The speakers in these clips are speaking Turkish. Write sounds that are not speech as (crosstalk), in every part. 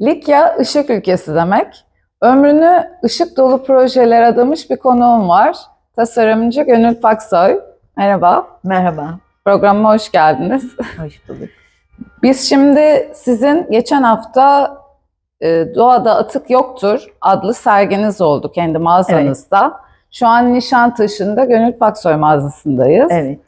Likya ışık ülkesi demek. Ömrünü ışık dolu projelere adamış bir konuğum var. Tasarımcı Gönül Paksoy. Merhaba, Merhaba, programıma hoş geldiniz. hoş bulduk. Biz şimdi sizin geçen hafta e, Doğada Atık Yoktur adlı serginiz oldu kendi mağazanızda. Şu an Nişantaşı'nda Gönül Paksoy mağazasındayız. Evet,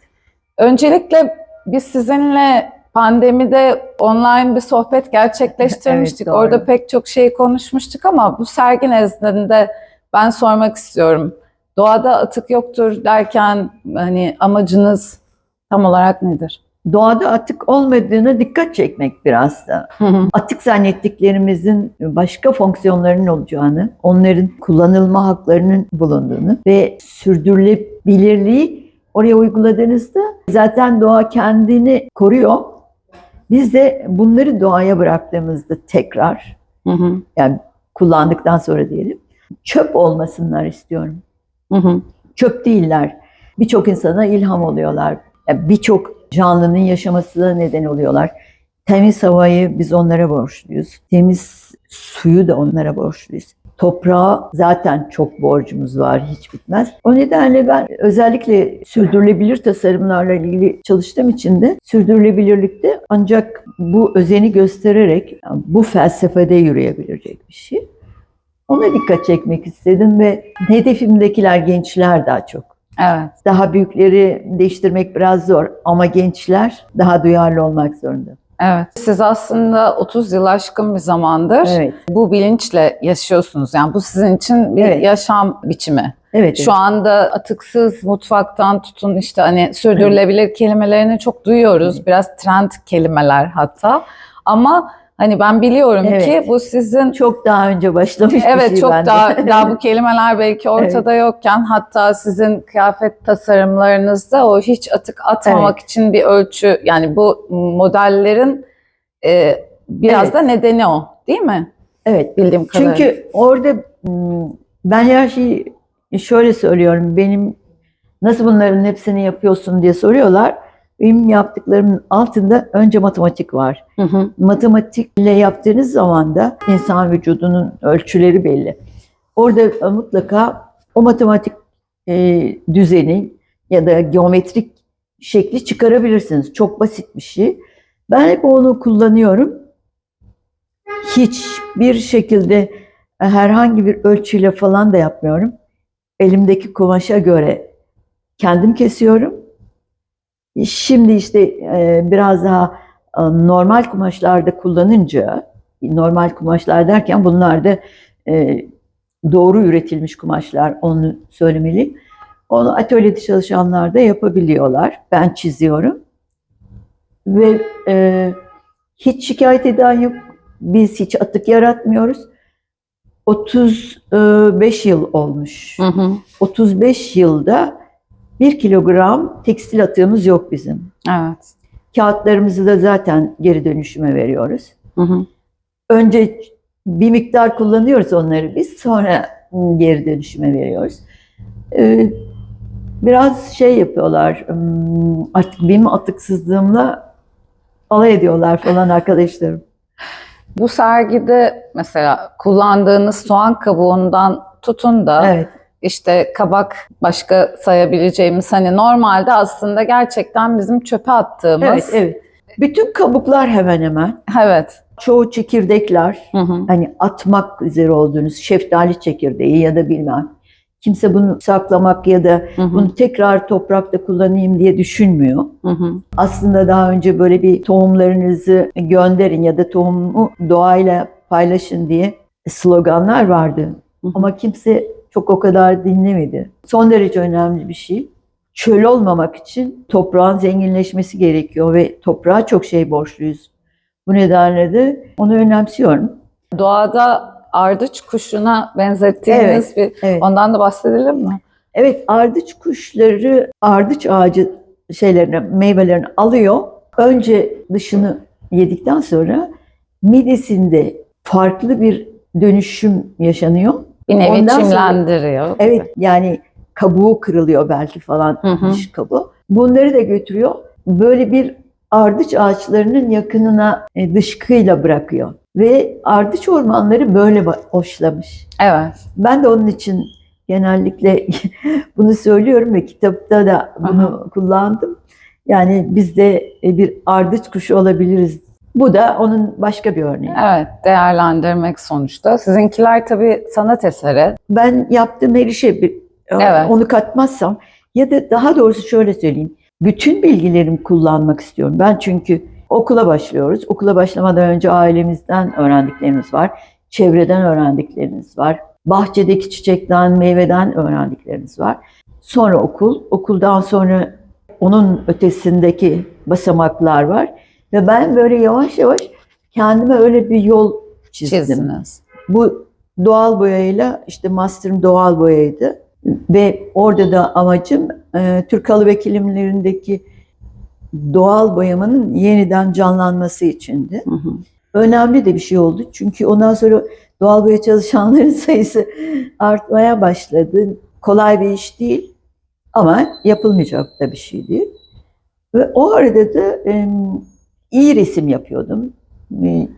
Öncelikle biz sizinle pandemide online bir sohbet (laughs) gerçekleştirmiştik. Evet, doğru. Orada pek çok şeyi konuşmuştuk ama bu sergi nezdinde ben sormak istiyorum. Doğada atık yoktur derken hani amacınız tam olarak nedir? doğada atık olmadığına dikkat çekmek biraz da. Atık zannettiklerimizin başka fonksiyonlarının olacağını, onların kullanılma haklarının bulunduğunu ve sürdürülebilirliği oraya uyguladığınızda zaten doğa kendini koruyor. Biz de bunları doğaya bıraktığımızda tekrar, Hı hı, yani kullandıktan sonra diyelim, çöp olmasınlar istiyorum. hı hı, çöp değiller. Birçok insana ilham oluyorlar. Yani Birçok canlının yaşamasına neden oluyorlar. Temiz havayı biz onlara borçluyuz. Temiz suyu da onlara borçluyuz. Toprağa zaten çok borcumuz var, hiç bitmez. O nedenle ben özellikle sürdürülebilir tasarımlarla ilgili çalıştığım için de sürdürülebilirlikte ancak bu özeni göstererek bu felsefede yürüyebilecek bir şey. Ona dikkat çekmek istedim ve hedefimdekiler gençler daha çok. Evet. Daha büyükleri değiştirmek biraz zor ama gençler daha duyarlı olmak zorunda. Evet. Siz aslında 30 yıl aşkın bir zamandır Evet. bu bilinçle yaşıyorsunuz. Yani bu sizin için bir Evet. yaşam biçimi. Evet. Şu anda atıksız mutfaktan tutun işte hani sürdürülebilir kelimelerini çok duyuyoruz. Evet. Biraz trend kelimeler hatta. Ama hani ben biliyorum Evet. ki bu sizin çok daha önce başlamış bir Evet şey çok bende. daha daha bu (laughs) kelimeler belki ortada yokken hatta sizin kıyafet tasarımlarınızda o hiç atık atmamak için bir ölçü yani bu modellerin e, biraz Evet. da nedeni o değil mi? evet. Bildiğim kadarıyla. Çünkü orada hmm, ben her şeyi şöyle söylüyorum. Benim nasıl bunların hepsini yapıyorsun diye soruyorlar. Benim yaptıklarımın altında önce matematik var. Hı hı, matematikle yaptığınız zaman da insan vücudunun ölçüleri belli. Orada mutlaka o matematik e, düzeni ya da geometrik şekli çıkarabilirsiniz. Çok basit bir şey. Ben hep onu kullanıyorum. Hiçbir şekilde herhangi bir ölçüyle falan da yapmıyorum. Elimdeki kumaşa göre kendim kesiyorum. Şimdi işte e, biraz daha e, normal kumaşlarda kullanınca, normal kumaşlar derken bunlar da e, doğru üretilmiş kumaşlar, onu söylemeli. Onu atölyede çalışanlar da yapabiliyorlar. Ben çiziyorum. Ve e, hiç şikayet eden yok. Biz hiç atık yaratmıyoruz. 35 yıl olmuş. hı hı. 35 yılda 1 kilogram tekstil atığımız yok bizim. Evet. Kağıtlarımızı da zaten geri dönüşüme veriyoruz. Hı hı. Önce bir miktar kullanıyoruz onları biz, sonra geri dönüşüme veriyoruz. Ee, Biraz şey yapıyorlar, hmm, artık benim atıksızlığımla alay ediyorlar falan arkadaşlarım. Bu sergide mesela kullandığınız soğan kabuğundan tutun da Evet, işte kabak başka sayabileceğimiz hani normalde aslında gerçekten bizim çöpe attığımız. evet, evet. Bütün kabuklar hemen hemen, Evet. çoğu çekirdekler, Hı hı. hani atmak üzere olduğunuz şeftali çekirdeği ya da bilmem. Kimse bunu saklamak ya da Hı hı. bunu tekrar toprakta kullanayım diye düşünmüyor. Hı hı. Aslında daha önce böyle bir tohumlarınızı gönderin ya da tohumu doğayla paylaşın diye sloganlar vardı. Hı hı. Ama kimse çok o kadar dinlemedi. Son derece önemli bir şey. Çöl olmamak için toprağın zenginleşmesi gerekiyor ve toprağa çok şey borçluyuz. Bu nedenle de onu önemsiyorum. Doğada ardıç kuşuna benzettiğiniz bir Evet. ondan da bahsedelim mi? Evet, ardıç kuşları ardıç ağacı şeylerini, meyvelerini alıyor. Önce dışını yedikten sonra midesinde farklı bir dönüşüm yaşanıyor. Bir nevi Ondan sonra- çimlendiriyor. Evet, yani kabuğu kırılıyor belki falan Hı hı. dış kabuğu. Bunları da götürüyor. Böyle bir ardıç ağaçlarının yakınına e, dışkıyla bırakıyor. Ve ardıç ormanları böyle hoşlamış. Evet. Ben de onun için genellikle (laughs) bunu söylüyorum ve kitapta da bunu kullandım. Yani biz de e, bir ardıç kuşu olabiliriz. Bu da onun başka bir örneği. Evet, değerlendirmek sonuçta. Sizinkiler tabii sanat eseri. Ben yaptığım her işe bir, Evet. onu katmazsam ya da daha doğrusu şöyle söyleyeyim. Bütün bilgilerimi kullanmak istiyorum. Ben çünkü okula başlıyoruz. Okula başlamadan önce ailemizden öğrendiklerimiz var. Çevreden öğrendiklerimiz var. Bahçedeki çiçekten, meyveden öğrendiklerimiz var. Sonra okul, okuldan sonra onun ötesindeki basamaklar var. Ve ben böyle yavaş yavaş kendime öyle bir yol çizdim. Çizdiniz. Bu doğal boyayla işte master'ım doğal boyaydı. Ve orada da amacım e, Türk halı ve kilimlerindeki doğal boyamanın yeniden canlanması içindi. Hı hı. Önemli de bir şey oldu. Çünkü ondan sonra doğal boya çalışanların (laughs) sayısı artmaya başladı. Kolay bir iş değil ama yapılmayacak da bir şey değil. Ve o arada da e, iyi resim yapıyordum.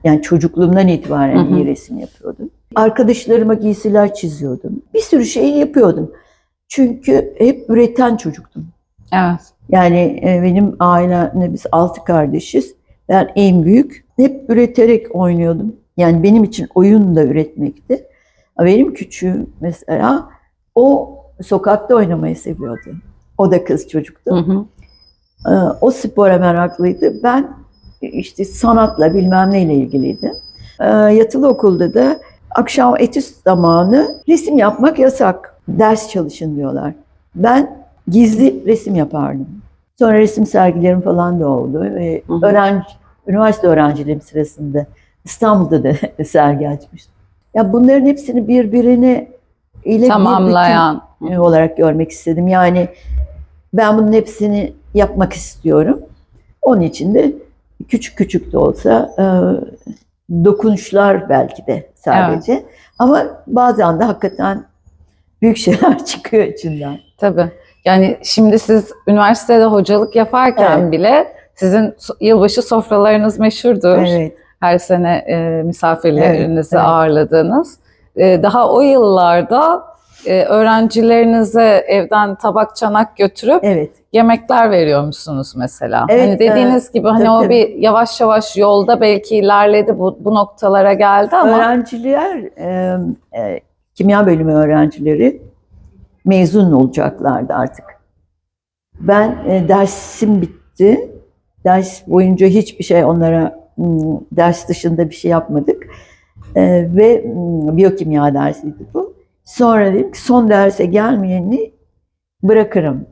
Yani çocukluğumdan itibaren Hı hı. iyi resim yapıyordum. Arkadaşlarıma giysiler çiziyordum. Bir sürü şey yapıyordum. Çünkü hep üreten çocuktum. Evet. Yani e, benim ailemde biz altı kardeşiz. Ben en büyük. Hep üreterek oynuyordum. Yani benim için oyun da üretmekti. Benim küçüğüm mesela o sokakta oynamayı seviyordu. O da kız çocuktu. Hı hı. Ee, O spora meraklıydı. Ben işte sanatla bilmem neyle ilgiliydim. Ee, Yatılı okulda da akşam etüt zamanı resim yapmak yasak. Ders çalışın diyorlar. Ben gizli resim yapardım. Sonra resim sergilerim falan da oldu. Ve Hı hı. öğrenci, üniversite öğrenciliğim sırasında İstanbul'da da (laughs) sergi açmıştım. Ya bunların hepsini birbirine ile bir Tamamlayan. bütün olarak görmek istedim. Yani ben bunun hepsini yapmak istiyorum. Onun için de küçük küçük de olsa e, dokunuşlar belki de sadece. Ama bazen de hakikaten büyük şeyler (laughs) çıkıyor içinden. Tabii. Yani şimdi siz üniversitede hocalık yaparken Evet. bile sizin yılbaşı sofralarınız meşhurdur. Evet. Her sene e, misafirlerinizi Evet, evet. ağırladığınız. E, daha o yıllarda e, öğrencilerinize evden tabak çanak götürüp Evet. Yemekler veriyormuşsunuz mesela. Evet, hani dediğiniz gibi hani tabii, o tabii. bir yavaş yavaş yolda belki ilerledi bu, bu noktalara geldi ama Öğrenciler, e, e, kimya bölümü öğrencileri mezun olacaklardı artık. Ben e, dersim bitti. Ders boyunca hiçbir şey onlara ders dışında bir şey yapmadık. E, ve biyokimya dersiydi bu. Sonra dedim ki son derse gelmeyeni bırakırım.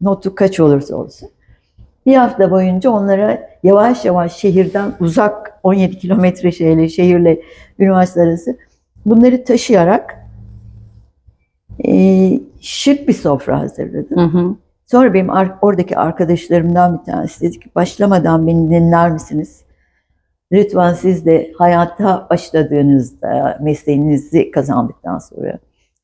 Notu kaç olursa olsun. Bir hafta boyunca onlara yavaş yavaş şehirden uzak 17 kilometre şeyle, şehirle üniversite arası bunları taşıyarak e, şık bir sofra hazırladım. Hı hı. Sonra benim ar- oradaki arkadaşlarımdan bir tanesi dedi ki başlamadan beni dinler misiniz? Lütfen siz de hayata başladığınızda, mesleğinizi kazandıktan sonra,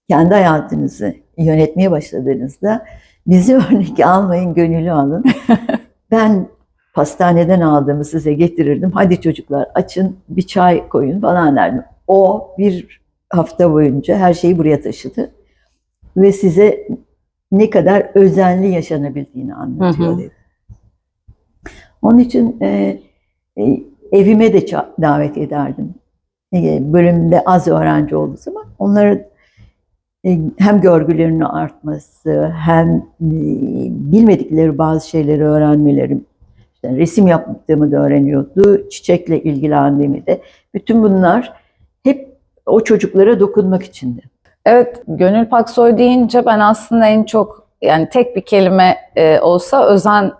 kendi hayatınızı yönetmeye başladığınızda bizi (laughs) örnek almayın, gönüllü alın. (laughs) ben pastaneden aldığımı size getirirdim. Hadi çocuklar açın bir çay koyun falan derdim. O bir hafta boyunca her şeyi buraya taşıdı. Ve size ne kadar özenli yaşanabildiğini anlatıyor dedi. Onun için e, e, evime de davet ederdim. E, bölümde az öğrenci olduğu zaman onları hem görgülerinin artması hem e, bilmedikleri bazı şeyleri öğrenmeleri, işte resim yaptığımı da öğreniyordu, çiçekle ilgilendiğimi de. Bütün bunlar hep o çocuklara dokunmak içindi. Evet, Gönül Paksoy deyince ben aslında en çok yani tek bir kelime e, olsa özen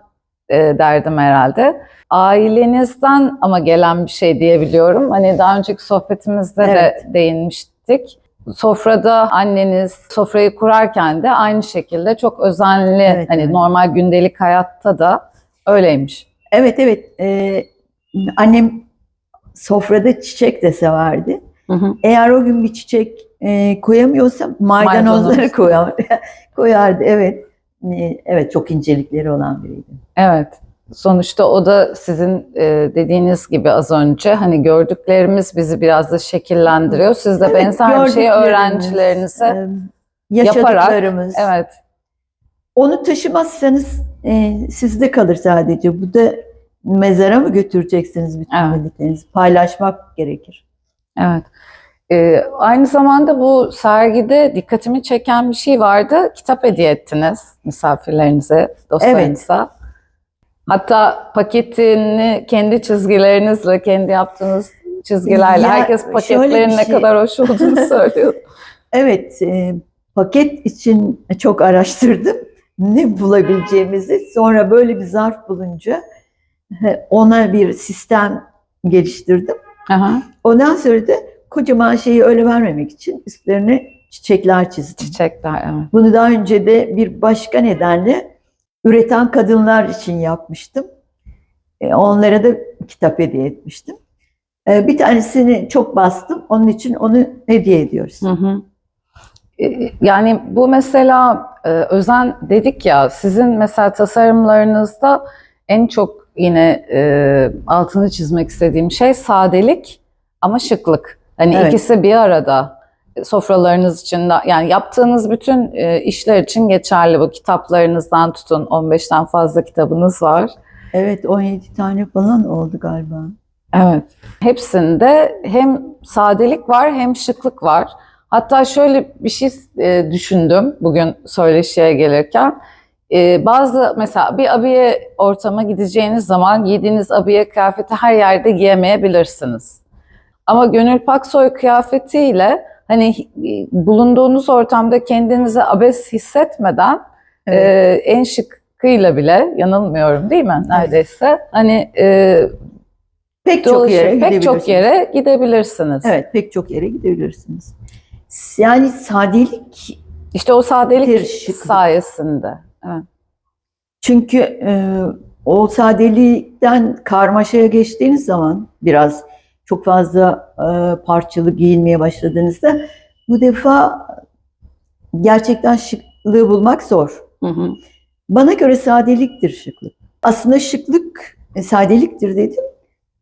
e, derdim herhalde. Ailenizden ama gelen bir şey diyebiliyorum. Hani daha önceki sohbetimizde Evet. de değinmiştik. Sofrada anneniz sofrayı kurarken de aynı şekilde çok özenli Evet, hani evet. normal gündelik hayatta da öyleymiş. Evet evet. Ee, annem sofrada çiçek de severdi. Hı hı. Eğer o gün bir çiçek e, koyamıyorsam maydanozları Maydanoz. (laughs) koyar, koyardı. Evet. Ee, evet çok incelikleri olan biriydi. Evet. Sonuçta o da sizin e, dediğiniz gibi az önce hani gördüklerimiz bizi biraz da şekillendiriyor. Siz de Evet, benzer bir şeyi öğrencilerinize e, yaşadıklarımız. evet Onu taşımazsanız e, sizde kalır sadece. Bu da mezara mı götüreceksiniz bütün Evet. bildiklerinizi? Paylaşmak gerekir. Evet. Ee, aynı zamanda bu sergide dikkatimi çeken bir şey vardı. Kitap hediye ettiniz misafirlerinize, dostlarınıza. Hatta paketini kendi çizgilerinizle, kendi yaptığınız çizgilerle Ya, herkes paketlerin bir ne şey- kadar hoş olduğunu (laughs) söylüyor. Evet, e, paket için çok araştırdım. Ne bulabileceğimizi. Sonra böyle bir zarf bulunca ona bir sistem geliştirdim. Aha, Ondan sonra da kocaman şeyi öyle vermemek için üstlerine çiçekler çizdim. çiçekler evet. Bunu daha önce de bir başka nedenle üreten kadınlar için yapmıştım. E, Onlara da kitap hediye etmiştim. E, Bir tanesini çok bastım. Onun için onu hediye ediyoruz. Hı hı. Ee, Yani bu mesela e, özen dedik ya sizin mesela tasarımlarınızda en çok yine e, altını çizmek istediğim şey sadelik ama şıklık. Hani Evet. ikisi bir arada sofralarınız için de yani yaptığınız bütün e, işler için geçerli bu kitaplarınızdan tutun 15'ten fazla kitabınız var. Evet 17 tane falan oldu galiba. Evet. Hepsinde hem sadelik var hem şıklık var. Hatta şöyle bir şey e, düşündüm bugün söyleşiye gelirken. E, bazı mesela bir abiye ortama gideceğiniz zaman giydiğiniz abiye kıyafeti her yerde giyemeyebilirsiniz. Ama Gönül Paksoy kıyafetiyle hani e, bulunduğunuz ortamda kendinizi abes hissetmeden Evet. e, en şıkkıyla bile yanılmıyorum değil mi neredeyse? Hani e, pek çok yere pek gidebilirsiniz. çok yere gidebilirsiniz. Evet pek çok yere gidebilirsiniz. Yani sadelik İşte o sadelik sayesinde. Evet. çünkü e, o sadelikten karmaşaya geçtiğiniz zaman biraz çok fazla e, parçalı giyinmeye başladığınızda bu defa gerçekten şıklığı bulmak zor. Hı hı. Bana göre sadeliktir şıklık. Aslında şıklık e, sadeliktir dedim.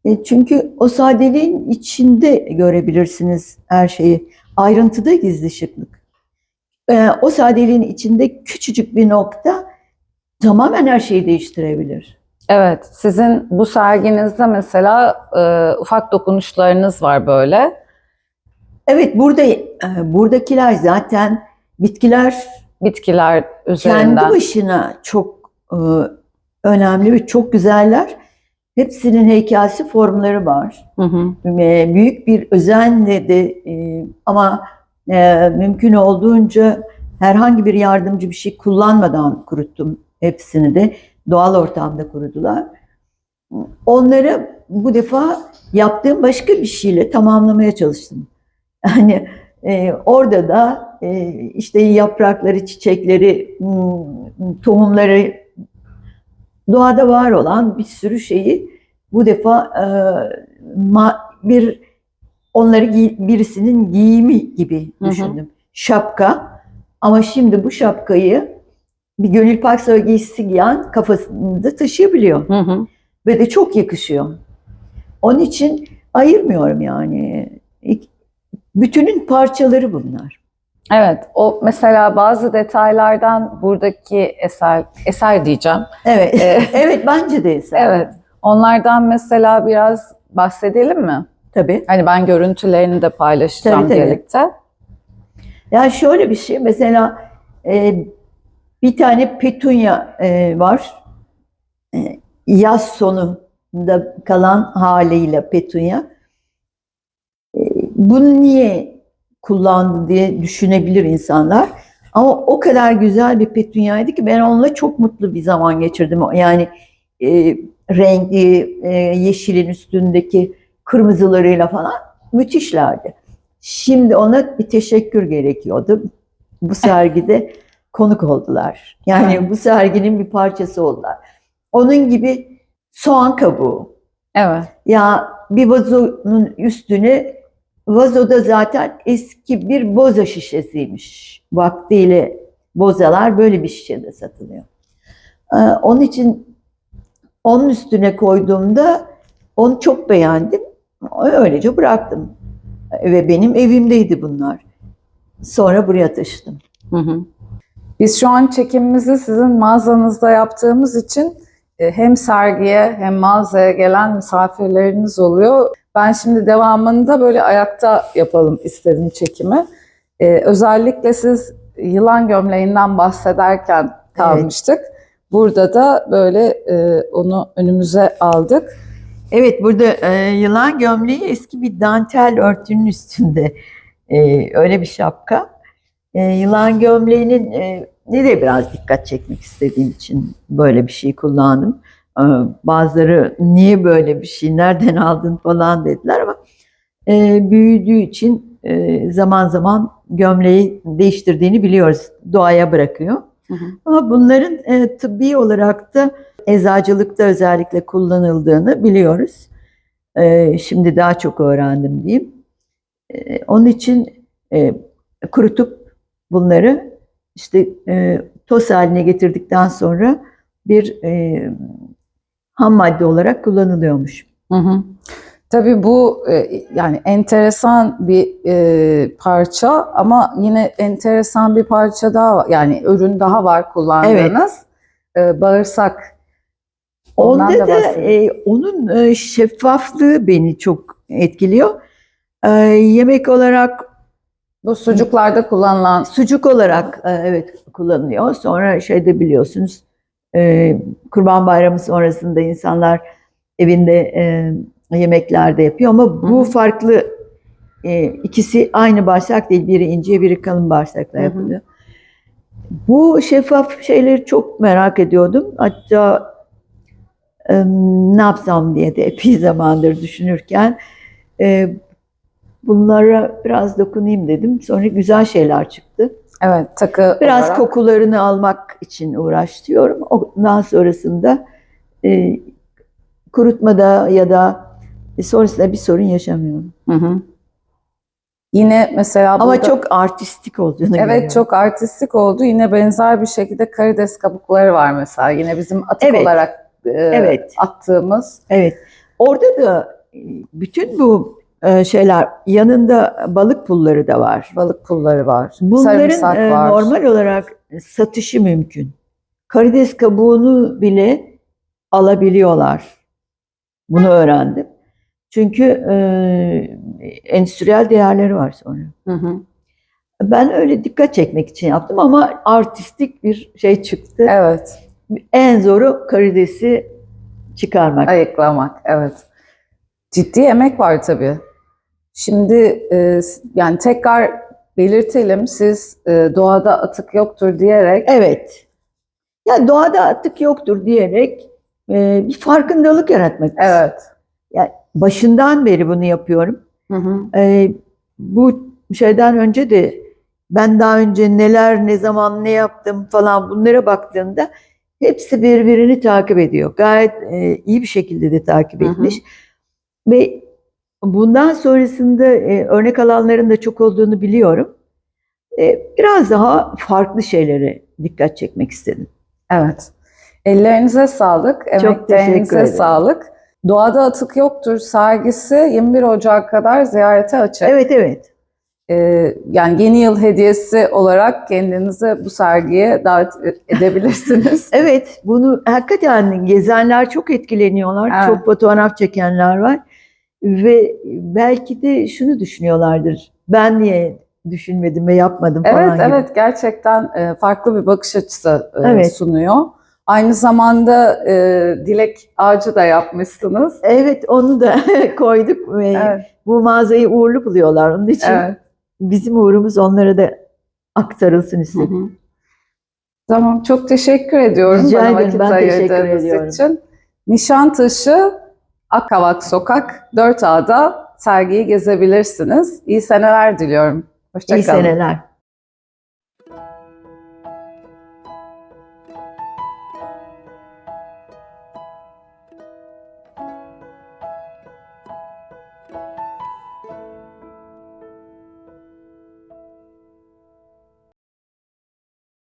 E, çünkü o sadeliğin içinde görebilirsiniz her şeyi. Ayrıntıda gizli şıklık. E, o sadeliğin içinde küçücük bir nokta tamamen her şeyi değiştirebilir. Evet, sizin bu serginizde mesela e, ufak dokunuşlarınız var böyle. Evet burada e, buradakiler zaten bitkiler Bitkiler kendi üzerinden. başına çok e, önemli ve çok güzeller. Hepsinin heykelsi formları var. Hı hı. e, büyük bir özenle de e, ama e, mümkün olduğunca herhangi bir yardımcı bir şey kullanmadan kuruttum hepsini de doğal ortamda kurudular. Onları bu defa yaptığım başka bir şeyle tamamlamaya çalıştım. Yani e, orada da e, işte yaprakları, çiçekleri, hmm, tohumları doğada var olan bir sürü şeyi bu defa e, ma- bir onları giy- birisinin giyimi gibi Hı hı. düşündüm. Şapka ama şimdi bu şapkayı bir Gönül Paksoy giysisi giyen kafasında taşıyabiliyor Hı hı. ve de çok yakışıyor. Onun için ayırmıyorum yani. Bütünün parçaları bunlar. Evet, o mesela bazı detaylardan buradaki eser, eser diyeceğim. Evet, Ee, (laughs) evet bence de eser. Evet, onlardan mesela biraz bahsedelim mi? Tabii. Hani ben görüntülerini de paylaşacağım Tabii, tabii. birlikte. Yani şöyle bir şey mesela e, bir tane petunya e, var. E, yaz sonunda kalan haliyle petunya. E, bunu niye kullandı diye düşünebilir insanlar. Ama o kadar güzel bir petunyaydı ki ben onunla çok mutlu bir zaman geçirdim. Yani e, renkli, e, yeşilin üstündeki kırmızılarıyla falan müthişlerdi. Şimdi ona bir teşekkür gerekiyordu. Bu sergide konuk oldular. Yani bu serginin bir parçası oldular. Onun gibi soğan kabuğu. Evet. Ya bir vazonun üstüne vazoda zaten eski bir boza şişesiymiş. Vaktiyle bozalar böyle bir şişede satılıyor. Ee, onun için Onun üstüne koyduğumda onu çok beğendim. Öylece bıraktım. Ve benim evimdeydi bunlar. Sonra buraya taşıdım. Hı hı. Biz şu an çekimimizi sizin mağazanızda yaptığımız için e, hem sergiye hem mağazaya gelen misafirleriniz oluyor. Ben şimdi devamında böyle ayakta yapalım istedim çekimi. E, özellikle siz yılan gömleğinden bahsederken kalmıştık. Burada da böyle e, onu önümüze aldık. Evet burada e, yılan gömleği eski bir dantel örtünün üstünde. E, öyle bir şapka. E, yılan gömleğinin e, ne de biraz dikkat çekmek istediğim için böyle bir şey kullandım. E, bazıları niye böyle bir şey, nereden aldın falan dediler ama e, büyüdüğü için e, zaman zaman gömleği değiştirdiğini biliyoruz. Doğaya bırakıyor. Hı hı. Ama bunların e, tıbbi olarak da eczacılıkta özellikle kullanıldığını biliyoruz. E, şimdi daha çok öğrendim diyeyim. E, onun için e, kurutup bunları işte e, toz haline getirdikten sonra bir e, ham madde olarak kullanılıyormuş. Hı hı. Tabii bu e, yani enteresan bir e, parça ama yine enteresan bir parça daha. Yani ürün daha var kullandığınız. E, bağırsak. Ondan Onda da da e, onun e, şeffaflığı beni çok etkiliyor. E, yemek olarak Bu sucuklarda kullanılan Sucuk olarak e, evet kullanılıyor. Sonra şeyde biliyorsunuz e, Kurban Bayramı sonrasında insanlar evinde e, yemeklerde yapıyor ama bu Hı farklı ikisi aynı bağırsak değil. Biri ince, biri kalın bağırsakla hı. yapılıyor. Bu şeffaf şeyleri çok merak ediyordum. Hatta ne yapsam diye de epey (laughs) zamandır düşünürken bunlara biraz dokunayım dedim. Sonra güzel şeyler çıktı. evet takı Biraz olarak. kokularını almak için uğraşıyorum. Ondan sonrasında e, kurutmada ya da sonrasında bir sorun yaşamıyorum. Hı hı. Yine mesela Ama burada- çok artistik görüyorum. Evet çok artistik oldu. Yine benzer bir şekilde karides kabukları var mesela. Yine bizim atık Evet. olarak e, Evet. attığımız. Evet. Orada da e, bütün bu e, şeyler yanında balık pulları da var. Balık pulları var. Bunların e, var. normal olarak satışı mümkün. Karides kabuğunu bile alabiliyorlar. Bunu öğrendim. Çünkü e, endüstriyel değerleri var sonra. Hı hı. Ben öyle dikkat çekmek için yaptım ama artistik bir şey çıktı. Evet. En zoru karidesi çıkarmak. Ayıklamak. Evet. Ciddi emek var tabii. Şimdi e, yani tekrar belirtelim. Siz e, doğada atık yoktur diyerek Evet. Ya doğada atık yoktur diyerek e, bir farkındalık yaratmak. evet. Başından beri bunu yapıyorum. Hı hı. E, bu şeyden önce de ben daha önce neler, ne zaman, ne yaptım falan bunlara baktığımda hepsi birbirini takip ediyor. Gayet e, iyi bir şekilde de takip Hı hı. etmiş. Ve bundan sonrasında e, örnek alanların da çok olduğunu biliyorum. E, biraz daha farklı şeylere dikkat çekmek istedim. Evet. Ellerinize sağlık, teşekkür emeklerinize sağlık. Doğada Atık Yoktur sergisi 21 Ocak kadar ziyarete açık. Evet evet. Ee, yani yeni yıl hediyesi olarak kendinizi bu sergiye davet edebilirsiniz. (laughs) Evet bunu hakikaten gezenler çok etkileniyorlar. Evet. Çok fotoğraf çekenler var. Ve belki de şunu düşünüyorlardır. Ben niye düşünmedim ve yapmadım falan evet, gibi. evet gerçekten e, farklı bir bakış açısı e, Evet. sunuyor. Aynı zamanda e, dilek ağacı da yapmışsınız. Evet onu da (laughs) koyduk ve Evet, bu mağazayı uğurlu buluyorlar. Onun için evet. bizim uğurumuz onlara da aktarılsın istedik. hı. Tamam, çok teşekkür ediyorum Rica bana ederim, vakit ben ayırdığınız için. Nişantaşı Akkavak Sokak 4A'da sergiyi gezebilirsiniz. İyi seneler diliyorum. İyi Hoşçakalın. seneler.